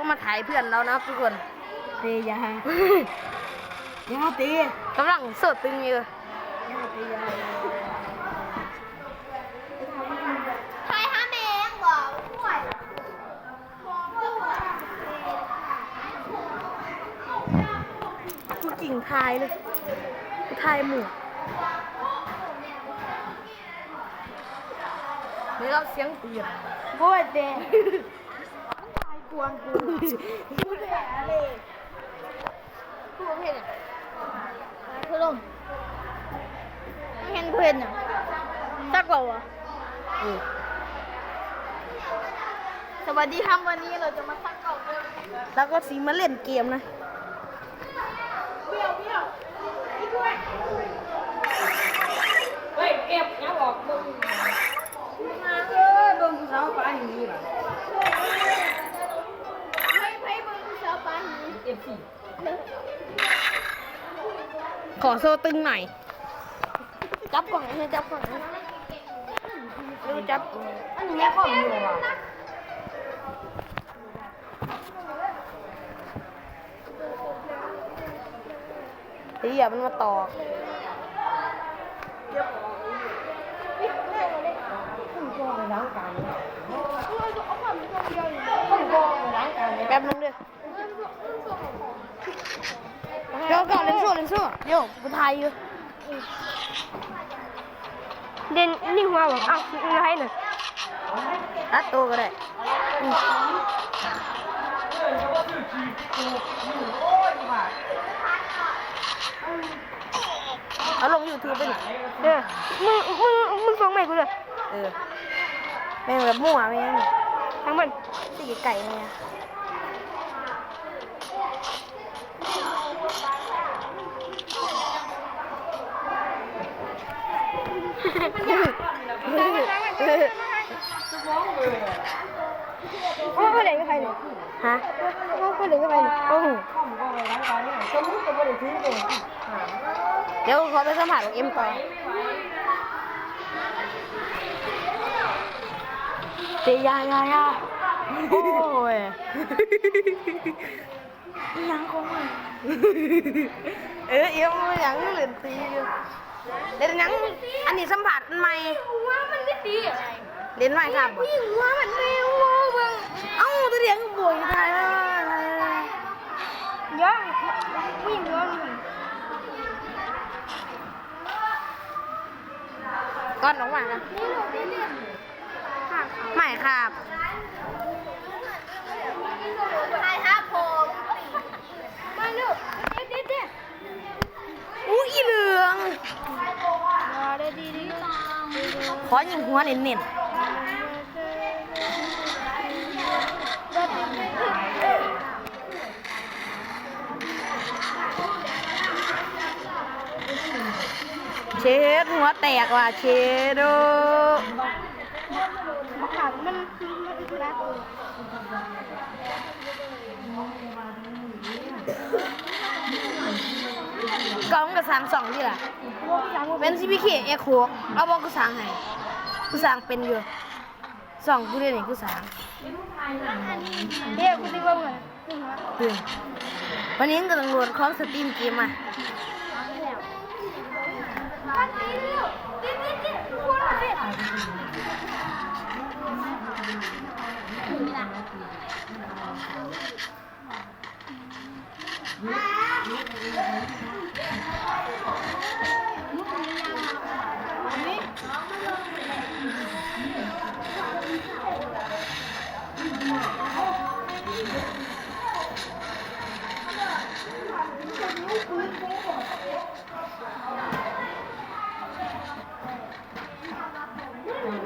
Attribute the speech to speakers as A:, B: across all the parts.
A: ก็มาถ่ายเพื่อนเรานะครับทุกคน
B: เตะยายาเตะ
A: กำลังสดตึงอยู่
B: ยาเตะยา
C: ใครทำเองบอกห่วย
A: กูกิ่งทายเลยกูทายหมู่นี่เราเสียงปืน
B: โอ้ยเตะ
A: กวนกู
B: พูดแหลเลย
A: กูเห็นอะ
C: คือลงเห็นเพื่อนอะจักเปล่าวะสวัสดีครับวันนี้เราจะมาสักเก่ากัน
A: แล้วก็สีมาเล่นเกมนะ
B: เฮ้ยเอฟยังบอกมึงมาเออเบิ่งผู้สาวปานนี้ล่ะ
C: ให้ให้เบิ่งสาวปานนี้
B: เอฟซี
A: ขอโซตึงหน่อย
C: จับกล่องให้จับกล่องให้
A: ดูจับ
B: อันนี้แม่ข้อมูลว่ะ
A: เฮียมันมาต่อ
B: คุณก็ไปล้ามัน
C: เอาความเป็นคนเดียวอ
B: ก
A: แป๊บนึงเด้อ เดี๋ยวก่อนเล่นสู้เล่นสู้เดี๋ยวกูทายอยู่
C: เดนนี่หัวแบบอ้าวอะไรน่ะ
A: ตัดตัวก็ได้เอาลงยูทูบไปหนิ
C: เออมึงมึงมึงฟังใหม่กูเลย
A: เออแม่งแบบมั่วแม่ง
C: ทั้งมัน
A: ตีไก่แม่ง
C: โอ้ยเล่นกับใครเนี่ย
A: ฮะ
C: โอ้ยเล่นกับใครเนี่ย
A: โอ้โห
B: ข้อมูลก็ไปล้างกันเนี่ยสมมุติก็ไม่ได้ถือเลย
A: เดี๋ยวขอไปสัมผัสกับเอ็มต่อเตยายายาโอ้ย อี
C: ยังคงมัน
A: เออเอ็มมันยังเหลือตีอยู่เดี๋ยวยังอันนี้สัมผัสใหม่
C: ว่ามันไม่ดีอะไร
A: เล่นใหม่ครับบ่
C: ผู้หญิงว่ามันไม่ว่าเบิ่ง
A: เอ้าตัวเดียวก็บ่อยทายว่า
C: เยอะผู้หญิงว่ามัน
A: ก้อนออกมานะ
C: นี่หนูได้เรียนะ
A: ใหม่ครับ
C: ใช่ครับผมมาลูกเด็ดเด็ดเด็ด
A: อู้อีเหลือง
C: มาได้ดีดีจัง
A: ขอยิงหัวเน้นๆเช็ดหัวแตกว่ะเช็ดโด
C: ขามันมันรัก
A: กล้องกับสามสองที่แหละ เป็นซีพีเคเอ็กโคเอาบอกกูสั่งให้กูสั่งเป็นอยู่สองกูเรียนนี่กูสั่ง
C: เดี๋ยวคุณจะว่าไง
A: เตื่นวันนี้กำลังโหลดคอมสตรีมเกมมา
C: มา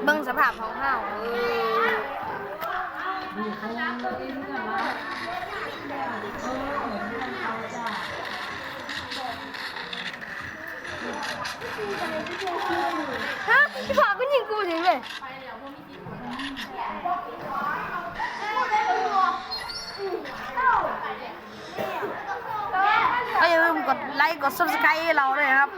A: เบิ่งสภาพของเฮาเออ
C: ฮะพี่ผาก็ยิงกูถึงเลย
A: ก็อย่าลืมกดไลค์กด subscribe ให้เราด้วยนะครับ